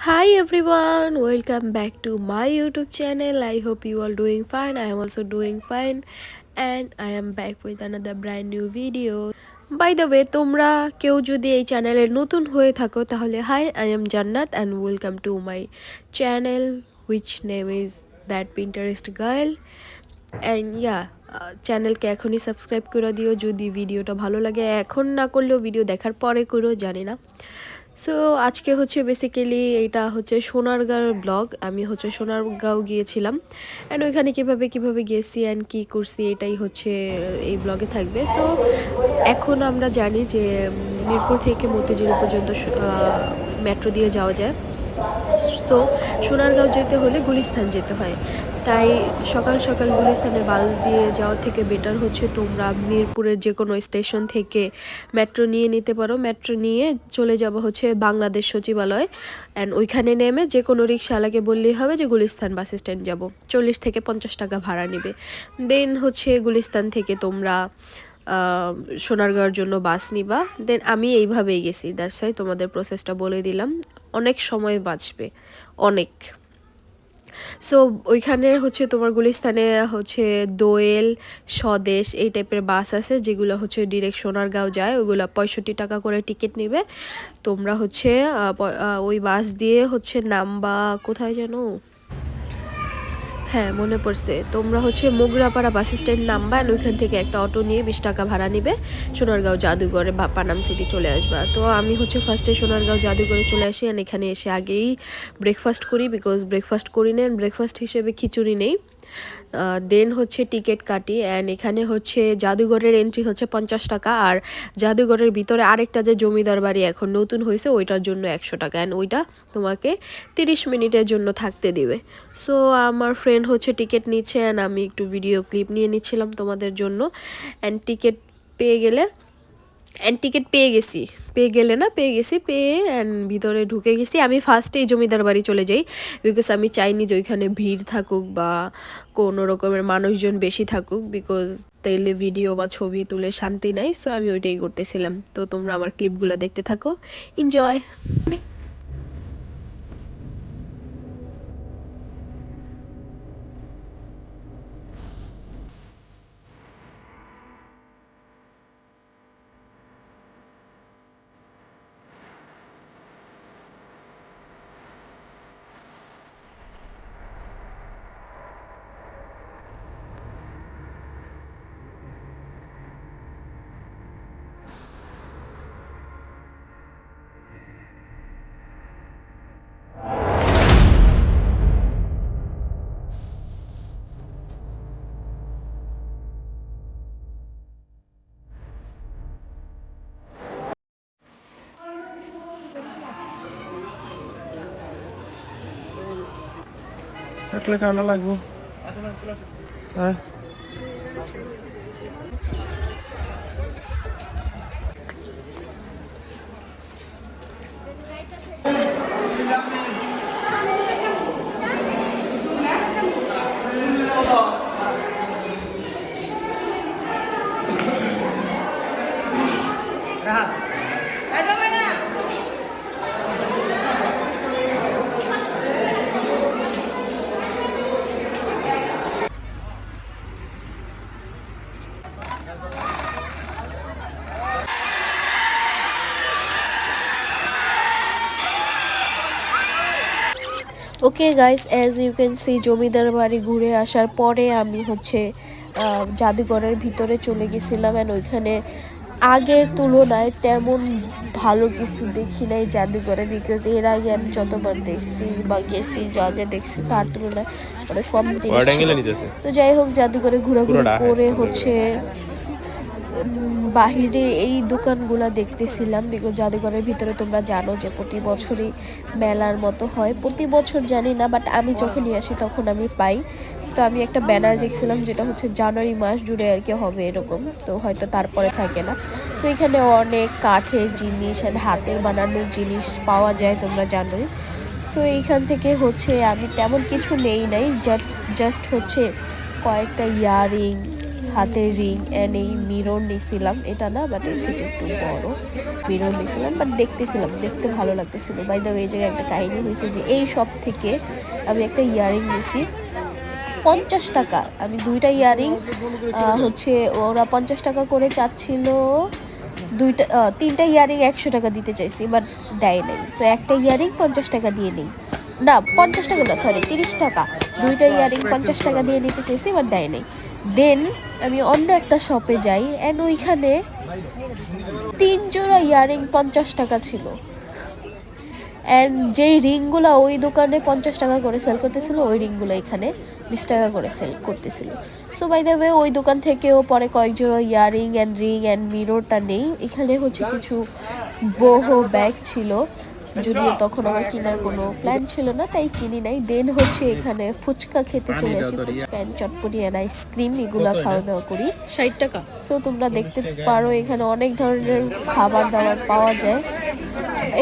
Hi everyone, welcome back to my YouTube channel. I hope you are doing fine. I am also doing fine and I am back with another brand new video. By the way তোমরা কেউ যদি এই চ্যানেলের নতুন হয়ে থাকো তাহলে hi I am Jannat and welcome to my channel which name is that Pinterest girl and yeah চ্যানেলকে এখনই সাবস্ক্রাইব করে দিও যদি ভিডিওটা ভালো লাগে এখন না করলেও ভিডিও দেখার পরে করো জানি না সো আজকে হচ্ছে বেসিক্যালি এটা হচ্ছে সোনারগাঁও ব্লগ আমি হচ্ছে সোনারগাঁও গিয়েছিলাম। অ্যান্ড ওইখানে কীভাবে কীভাবে গেছি অ্যান্ড কী করছি এটাই হচ্ছে, এই ব্লগে থাকবে। সো এখন আমরা জানি যে মিরপুর থেকে মতিঝিল পর্যন্ত মেট্রো দিয়ে যাওয়া যায়। তো সোনারগাঁও যেতে হলে গুলিস্তান যেতে হয়। তাই সকাল সকাল গুলিস্তানে বাস দিয়ে যাওয়া থেকে বেটার হচ্ছে তোমরা মিরপুরের যে কোনো স্টেশন থেকে মেট্রো নিয়ে নিতে পারো। মেট্রো নিয়ে চলে যাব হচ্ছে বাংলাদেশ সচিবালয় অ্যান্ড ওইখানে নেমে যে কোনো রিক্সাওয়ালাকে বললেই হবে যে গুলিস্তান বাস স্ট্যান্ড যাব। চল্লিশ থেকে পঞ্চাশ টাকা ভাড়া নেবে। দেন হচ্ছে গুলিস্তান থেকে তোমরা সোনারগাঁওর জন্য বাস নিবা। দেন আমি এইভাবেই গেছি। দ্যাটস ওয়াই তোমাদের প্রসেসটা বলে দিলাম। অনেক সময় বাঁচবে। অনেক। সো ওইখানে হচ্ছে তোমার গুলিস্তানে হচ্ছে দোয়েল, স্বদেশ এই টাইপের বাস আছে, যেগুলো হচ্ছে ডিরেক্ট সোনারগাঁও যায়। ওইগুলো পঁয়ষট্টি টাকা করে টিকিট নেবে। তোমরা হচ্ছে ওই বাস দিয়ে হচ্ছে নামবা কোথায় যেন? হ্যাঁ মনে পড়ছে। তোমরা হচ্ছে মোগরাপাড়া বাস স্ট্যান্ড নাম্বার ওইখান থেকে একটা অটো নিয়ে বিশ টাকা ভাড়া নিবে। সোনারগাঁও জাদুঘরে বা পানাম সিটি চলে আসবা। তো আমি হচ্ছে ফার্স্টে সোনারগাঁও জাদুঘরে চলে আসি এখানে এসে আগেই ব্রেকফাস্ট করি বিকজ ব্রেকফাস্ট করি নেন ব্রেকফাস্ট হিসেবে খিচুড়ি নেই। দেন হচ্ছে টিকিট কাটি অ্যান্ড এখানে হচ্ছে জাদুঘরের এন্ট্রি হচ্ছে পঞ্চাশ টাকা আর জাদুঘরের ভিতরে আরেকটা যে জমিদার বাড়ি এখন নতুন হয়েছে, ওইটার জন্য একশো টাকা অ্যান্ড ওইটা তোমাকে তিরিশ মিনিটের জন্য থাকতে দিবে। সো আমার ফ্রেন্ড হচ্ছে টিকিট নিচ্ছে অ্যান্ড আমি একটু ভিডিও ক্লিপ নিয়ে নিচ্ছিলাম তোমাদের জন্য অ্যান্ড টিকিট পেয়ে গেলে অ্যান্ড টিকিট পেয়ে গেছি। পেয়ে গেলে না, পেয়ে গেছি, পেয়ে অ্যান্ড ভিতরে ঢুকে গেছি। আমি ফার্স্টেই জমিদার বাড়ি চলে যাই। বিকজ আমি চাইনি যে ওইখানে ভিড় থাকুক বা কোনো রকমের মানুষজন বেশি থাকুক বিকজ তাইলে ভিডিও বা ছবি তুলে শান্তি নাই। সো আমি ওইটাই করতেছিলাম। তো তোমরা আমার ক্লিপগুলো দেখতে থাকো। এনজয় থাকলে কানা লাগবো? হ্যাঁ? Okay guys as you can see জমিদার বাড়ি ঘুরে আসার পরে আমি হচ্ছে জাদুঘরের ভিতরে চলে গেছিলাম অ্যান্ড ওইখানে আগের তুলনায় তেমন ভালো কিছু দেখি নাই জাদুঘরে বিকজ এর আগে আমি যতবার দেখছি বা গেছি যা যা দেখছি তার তুলনায় অনেক কম জিনিস তো যাই হোক জাদুঘরে ঘোরাঘুরি করে হচ্ছে বাহিরে এই দোকানগুলো দেখতেছিলাম বিকজ জাদুঘরের ভিতরে তোমরা জানো যে প্রতি বছরই মেলার মতো হয়। প্রতি বছর জানি না বাট আমি যখনই আসি তখন আমি পাই। তো আমি একটা ব্যানার দেখছিলাম যেটা হচ্ছে জানুয়ারি মাস জুড়ে আর কি হবে এরকম। তো হয়তো তারপরে থাকে না। সো এখানে অনেক কাঠের জিনিস অ্যান্ড হাতের বানানোর জিনিস পাওয়া যায় তোমরা জানোই। সো এইখান থেকে হচ্ছে আমি তেমন কিছু নেই নাই জাস্ট জাস্ট হচ্ছে কয়েকটা ইয়ারিং, হাতের রিং অ্যান্ড এই মিরর নিছিলাম। এটা না বাট এর থেকে একটু বড় মিরর নিছিলাম বাট দেখতেছিলাম, দেখতে ভালো লাগতেছিল। বাই দ্য এই জায়গায় একটা কাহিনী হয়েছে যে এই সব থেকে আমি একটা ইয়ারিং নিছি। পঞ্চাশ টাকা। আমি দুইটা ইয়ারিং হচ্ছে ওরা পঞ্চাশ টাকা করে চাচ্ছিল। দুইটা তিনটা ইয়ারিং একশো টাকা দিতে চাইছি বাট দেয় নাই। তো একটা ইয়ারিং পঞ্চাশ টাকা দিয়ে নেই। না, পঞ্চাশ টাকা না সরি তিরিশ টাকা। দুইটা ইয়ারিং পঞ্চাশ টাকা দিয়ে নিতে চাইছি বাট দেয় নাই। দেন আমি অন্য একটা শপে যাই অ্যান্ড ওইখানে তিন জোড়া ইয়ারিং পঞ্চাশ টাকা ছিল। অ্যান্ড যেই রিংগুলো ওই দোকানে পঞ্চাশ টাকা করে সেল করতেছিল, ওই রিংগুলো এখানে বিশ টাকা করে সেল করতেছিল। সো বাই দ্য ওয়ে ওই দোকান থেকেও পরে কয়েক জোড়া ইয়াররিং অ্যান্ড রিং অ্যান্ড মিররটা নেই। এখানে হচ্ছে কিছু বহু ব্যাগ ছিল। যদিও তখন আমার কেনার কোনো প্ল্যান ছিল না তাই কিনি নাই। দেন হচ্ছে এখানে ফুচকা খেতে চলে আসি fuchka and chotpoti and ice cream এগুলো খাওয়া দাওয়া করি। ষাট টাকা। সো তোমরা দেখতে পারো এখানে অনেক ধরনের খাবার দাবার পাওয়া যায়।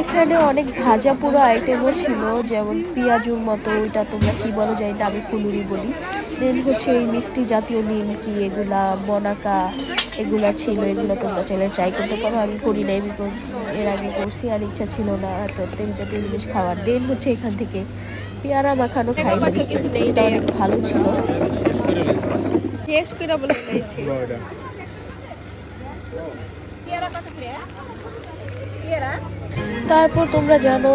এখানে অনেক ভাজা পুরো আইটেমও ছিল যেমন পেঁয়াজুর মতো ওইটা তোমরা কি বলো জানি না আমি ফুলুরি বলি। দেন হচ্ছে এই মিষ্টি জাতীয় নিমকি এগুলা বনাকা এগুলা ছিল এগুলো তোমরা চাইলে ট্রাই করতে পারো। আমি করি নাই বিকজ এর আগে করছি আর ইচ্ছা ছিল না এত তেল জাতীয় জিনিস খাওয়ার। দেন হচ্ছে এখান থেকে পেয়ারা মাখানো খাই যেটা অনেক ভালো ছিল। দিয়েছি তারপর তোমরা জানো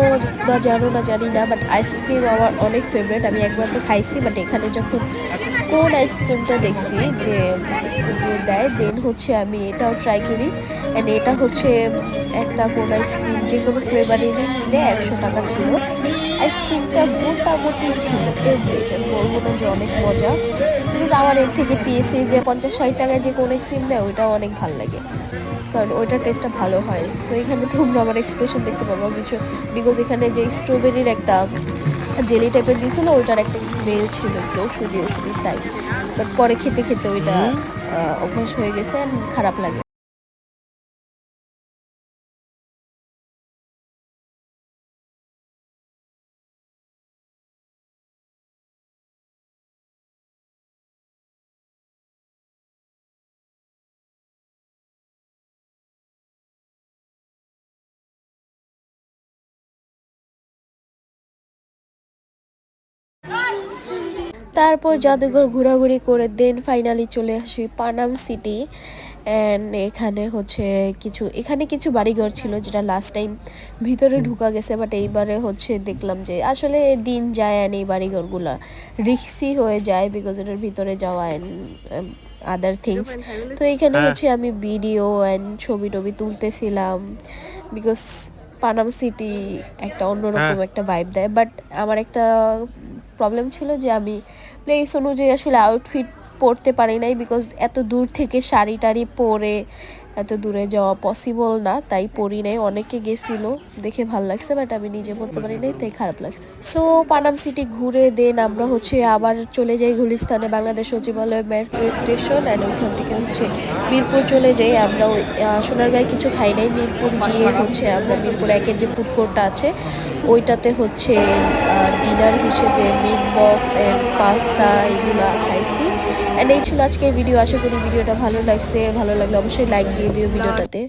বা জানো না, জানি না বাট আইসক্রিম আমার অনেক ফেভারিট আমি একবার তো খাইছি বাট এখানে যখন কোন আইসক্রিমটা দেখছি যে স্কুল দিয়ে দেন হচ্ছে আমি এটাও ট্রাই করি। অ্যান্ড এটা হচ্ছে একটা কোন আইসক্রিম যে কোনো ফ্লেভারেরই নিলে একশো টাকা ছিল। আইসক্রিমটা মোটামুটি ছিল। এভারেজ আমি বলব না যে অনেক মজা। বিকজ আমার এর থেকে টিএসি যে পঞ্চাশ ষাট টাকায় যে কোনো আইসক্রিম দেয় ওইটাও অনেক ভালো লাগে। কারণ ওইটার টেস্টটা ভালো হয়। সো এখানে তোমরা আমার এক্সপ্রেশন দেখতে পাবো কিছু বিকজ এখানে যে স্ট্রবেরির একটা জেলি টাইপের দিয়েছিল ওইটার একটা স্মেল ছিল একটু ওষুধি ওষুধি তাই। বাট পরে খেতে খেতে ওইটা অভ্যাস হয়ে গেছে আর খারাপ লাগে। তারপর জাদুঘর ঘোরাঘুরি করে দেন ফাইনালি চলে আসি পানাম সিটি অ্যান্ড এখানে হচ্ছে কিছু এখানে কিছু বাড়িঘর ছিল যেটা লাস্ট টাইম ভিতরে ঢুকা গেছে বাট এইবারে হচ্ছে দেখলাম যে আসলে দিন যায় অ্যান্ড এই বাড়িঘরগুলো রিক্সি হয়ে যায় বিকজ এটার ভিতরে যাওয়া অ্যান্ড আদার থিংস তো এখানে হচ্ছে আমি ভিডিও অ্যান্ড ছবি টবি তুলতেছিলাম বিকজ পানাম সিটি একটা অন্যরকম একটা ভাইব দেয় বাট আমার একটা প্রবলেম ছিল যে আমি প্লেস অনুযায়ী আসলে আউটফিট পরতে পারি নাই বিকজ এত দূর থেকে শাড়ি টাড়ি পরে এত দূরে যাওয়া পসিবল না, তাই পরি নাই। অনেকে গেছিল, দেখে ভালো লাগছে বাট আমি নিজে পড়তে পারি নাই, তাই খারাপ লাগছে। সো পানাম সিটি ঘুরে দেন আমরা হচ্ছে আবার চলে যাই গুলিস্তানে, বাংলাদেশ সচিবালয় মেট্রো স্টেশন অ্যান্ড ওইখান থেকে হচ্ছে মিরপুর চলে যাই। আমরা ওই সোনারগাঁয়ে কিছু খাই নাই। মিরপুর গিয়ে হচ্ছে আমরা মিরপুর একের যে ফুড কোর্টটা আছে। ওইটাতে হচ্ছে ডিনার হিসেবে মিট বক্স অ্যান্ড পাস্তা এগুলো খাইছি। অ্যান্ড এই ছিল আজকের ভিডিও আশা করি ভিডিওটা ভালো লাগছে। ভালো লাগলে অবশ্যই লাইক দিয়ে দিও ভিডিওটাতে